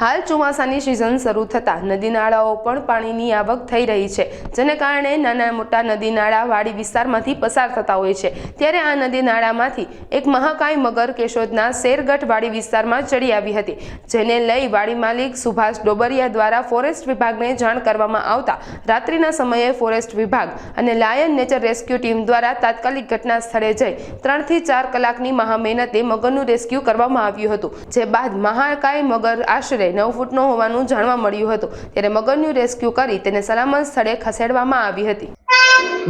હાલ ચોમાસાની સિઝન શરૂ થતાં નદી નાળાઓ પણ પાણીની આવક થઈ રહી છે, જેને કારણે નાના મોટા નદી નાળા વાડી વિસ્તારમાંથી પસાર થતા હોય છે. ત્યારે આ નદી નાળામાંથી એક મહાકાય મગર કેશોદના શેરગઢ વાડી વિસ્તારમાં ચડી આવી હતી, જેને લઈ વાડી માલિક સુભાષ ડોબરિયા દ્વારા ફોરેસ્ટ વિભાગને જાણ કરવામાં આવતા રાત્રિના સમયે ફોરેસ્ટ વિભાગ અને લાયન નેચર રેસ્ક્યુ ટીમ દ્વારા તાત્કાલિક ઘટના સ્થળે જઈ ત્રણથી ચાર કલાકની મહા મહેનતે મગરનું રેસ્ક્યુ કરવામાં આવ્યું હતું, જે બાદ મહાકાય મગર આશરે નવ ફૂટનો હોવાનું જાણવા મળ્યું હતું. ત્યારે મગરનું રેસ્ક્યુ કરી તેને સલામત સ્થળે ખસેડવામાં આવી હતી.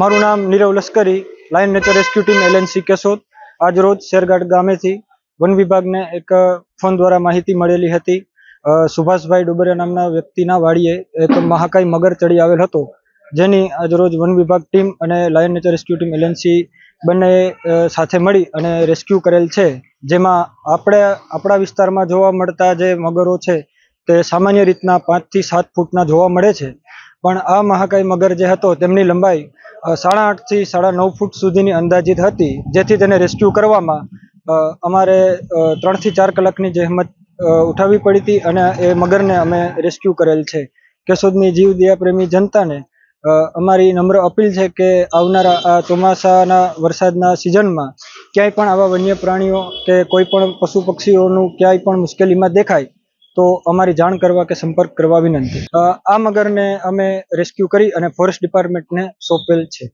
મારું નામ Nirav Lashkari, lion nature rescue team LNC Keshod. આજ રોજ શેરગાઢ ગામેથી વન વિભાગને એક ફોન દ્વારા માહિતી મળેલી હતી. સુભાષભાઈ ડુબરિયા નામના વ્યક્તિના વાડીએ એક મહાકાય મગર ચડી આવેલ હતો. જેની આજ રોજ વન વિભાગ ટીમ અને lion nature rescue team LNC બંને સાથે મળી અને રેસ્ક્યુ કરેલ છે. જેમાં આપણે, આપણા વિસ્તારમાં જોવા મળતા જે મગરો છે તે સામાન્ય રીતના પાંચથી સાત ફૂટના જોવા મળે છે. પણ આ મહાકાય મગર જે હતો, તેમની લંબાઈ સાડા આઠથી સાડા નવ ફૂટ સુધીની અંદાજિત હતી. જેથી તેને રેસ્ક્યુ કરવામાં અમારે ત્રણથી ચાર કલાકની જહેમત ઉઠાવવી પડી હતી અને એ મગરને અમે રેસ્ક્યુ કરેલ છે. કેશોદની જીવ દયા પ્રેમી જનતાને અમારી નમ્ર અપીલ છે કે આવનારા આ ચોમાસાના વરસાદના સિઝનમાં ક્યાંય પણ આવા વન્ય પ્રાણીઓ કે કોઈ પણ પશુ પક્ષીઓનું ક્યાંય પણ મુશ્કેલીમાં દેખાય. તો અમારી જાણ કરવા કે સંપર્ક કરવા વિનંતી. આ મગરને અમે રેસ્ક્યુ કરી અને ફોરેસ્ટ ડિપાર્ટમેન્ટને સોંપેલ છે.